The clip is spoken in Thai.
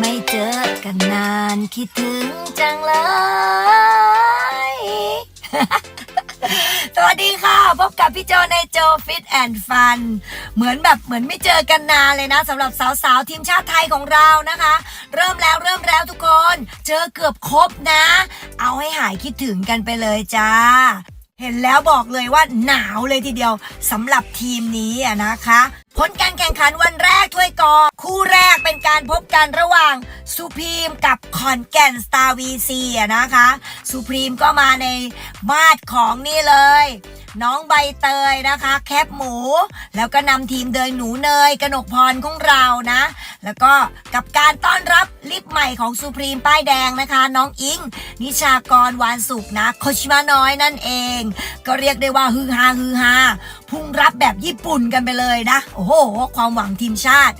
ไม่เจอกันนานคิดถึงจังเลย สวัสดีค่ะ พบกับพี่โจในโจฟิตแอนด์ฟัน เหมือนแบบเหมือนไม่เจอกันนานเลยนะสำหรับสาวๆ ทีมชาติไทยของเรานะคะ เริ่มแล้วเริ่มแล้วทุกคน เจอเกือบครบนะ เอาให้หายคิดถึงกันไปเลยจ้าเห็นแล้วบอกเลยว่าหนาวเลยทีเดียวสำหรับทีมนี้นะคะ ผลการแข่งขันวันแรกถ้วยกอ คู่ การพบกันระหว่างสุพรีมกับขอนแก่นสตาร์วีซีอะนะคะสุพรีมก็มาในมาดของนี่เลย น้องใบเตยนะคะ แคปหมู แล้วก็นำทีมโดยหนูเนยกนกพรของเรานะ แล้วก็กับการต้อนรับลิปใหม่ของสุพรีมป้ายแดงนะคะ น้องอิง นิชากรวานสุขนะโคชิมาน้อยนั่นเอง ก็เรียกได้ว่าฮือฮาฮือฮาพุ่งรับแบบญี่ปุ่นกันไปเลยนะ โอ้โห ความหวังทีมชาติ